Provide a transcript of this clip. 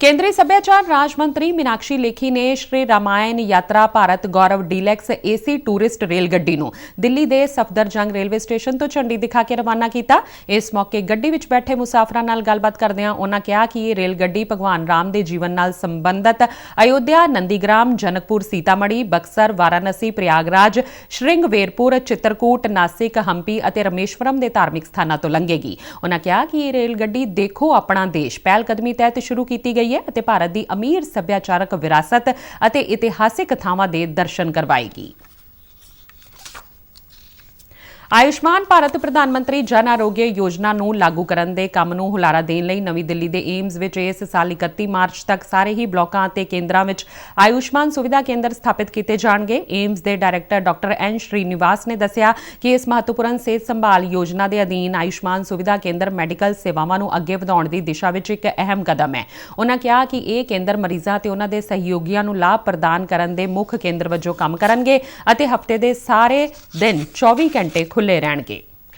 ਕੇਂਦਰੀ ਸੱਭਿਆਚਾਰ ਰਾਜ ਮੰਤਰੀ ਮੀਨਾਕਸ਼ੀ ਲੇਖੀ ਨੇ Shri Ramayan Yatra Bharat Gaurav deluxe AC tourist rail ਗੱਡੀ ਨੂੰ ਦਿੱਲੀ ਦੇ ਸਫਦਰਜੰਗ ਰੇਲਵੇ ਸਟੇਸ਼ਨ ਤੋਂ ਝੰਡੀ ਦਿਖਾ ਕੇ ਰਵਾਨਾ ਕੀਤਾ। ਇਸ ਮੌਕੇ ਗੱਡੀ ਵਿੱਚ ਬੈਠੇ ਮੁਸਾਫਰਾਂ ਨਾਲ ਗੱਲਬਾਤ ਕਰਦਿਆਂ ਉਹਨਾਂ ਕਿਹਾ ਕਿ ਇਹ ਰੇਲ ਗੱਡੀ ਭਗਵਾਨ ਰਾਮ ਦੇ ਜੀਵਨ ਨਾਲ ਸੰਬੰਧਿਤ ਅਯੋਧਿਆ, ਨੰਦੀਗ੍ਰਾਮ, ਜਨਕਪੁਰ ਸੀਤਾਮੜੀ ਬਕਸਰ, ਵਾਰਾਣਸੀ, ਪ੍ਰਯਾਗਰਾਜ, ਸ਼੍ਰਿੰਗਵੇਰਪੁਰ, ਚਿੱਤਰਕੂਟ, ਨਾਸਿਕ, ਹੰਪੀ ਅਤੇ ਰਮੇਸ਼ਵਰਮ ਦੇ ਧਾਰਮਿਕ ਸਥਾਨਾਂ ਤੋਂ ਲੰਘੇਗੀ। ਉਹਨਾਂ ਕਿਹਾ ਕਿ ਇਹ ਰੇਲ ਗੱਡੀ ਦੇਖੋ ਆਪਣਾ ਦੇਸ਼। ਪਹਿਲ ਕਦਮੀ ਤਹਿਤ ਸ਼ੁਰੂ ਕੀਤੀ ਗਈ ਹੈ ਅਤੇ ਭਾਰਤ ਦੀ ਅਮੀਰ ਸੱਭਿਆਚਾਰਕ ਵਿਰਾਸਤ ਅਤੇ ਇਤਿਹਾਸਿਕ ਥਾਵਾਂ ਦੇ ਦਰਸ਼ਨ ਕਰਵਾਏਗੀ। ਆਯੁਸ਼ਮਾਨ ਭਾਰਤ ਪ੍ਰਧਾਨ ਮੰਤਰੀ ਜਨ ਆਰੋਗਯ ਯੋਜਨਾ ਨੂੰ ਲਾਗੂ ਕਰਨ ਦੇ ਕੰਮ ਨੂੰ ਹੁਲਾਰਾ ਦੇਣ ਲਈ ਨਵੀਂ ਦਿੱਲੀ ਦੇ ਏਮਜ਼ ਵਿੱਚ ਇਸ ਸਾਲ 31 ਮਾਰਚ ਤੱਕ ਸਾਰੇ ਹੀ ਬਲਾਕਾਂ ਅਤੇ ਕੇਂਦਰਾਂ ਵਿੱਚ ਆਯੁਸ਼ਮਾਨ ਸੁਵਿਧਾ ਕੇਂਦਰ ਸਥਾਪਿਤ ਕੀਤੇ ਜਾਣਗੇ। ਏਮਸ ਦੇ ਡਾਇਰੈਕਟਰ ਡਾਕਟਰ ਐਨ ਸ਼੍ਰੀਨਿਵਾਸ ਨੇ ਦੱਸਿਆ ਕਿ ਇਸ ਮਹੱਤਵਪੂਰਨ ਸਿਹਤ ਸੰਭਾਲ ਯੋਜਨਾ ਦੇ ਅਧੀਨ ਆਯੁਸ਼ਮਾਨ ਸੁਵਿਧਾ ਕੇਂਦਰ ਮੈਡੀਕਲ ਸੇਵਾਵਾਂ ਨੂੰ ਅੱਗੇ ਵਧਾਉਣ ਦੀ ਦਿਸ਼ਾ ਵਿੱਚ ਇੱਕ ਅਹਿਮ ਕਦਮ ਹੈ। ਉਹਨਾਂ ਕਿਹਾ ਕਿ ਇਹ ਕੇਂਦਰ ਮਰੀਜ਼ਾਂ ਤੇ ਉਹਨਾਂ ਦੇ ਸਹਿਯੋਗੀਆਂ ਨੂੰ ਲਾਭ ਪ੍ਰਦਾਨ ਕਰਨ ਦੇ ਮੁੱਖ ਕੇਂਦਰ ਵਜੋਂ ਕੰਮ ਕਰਨਗੇ ਅਤੇ ਹਫ਼ਤੇ ਦੇ ਸਾਰੇ ਦਿਨ 24 ਘੰਟੇ ਖੁੱਲੇ ਰਹਿਣਗੇ।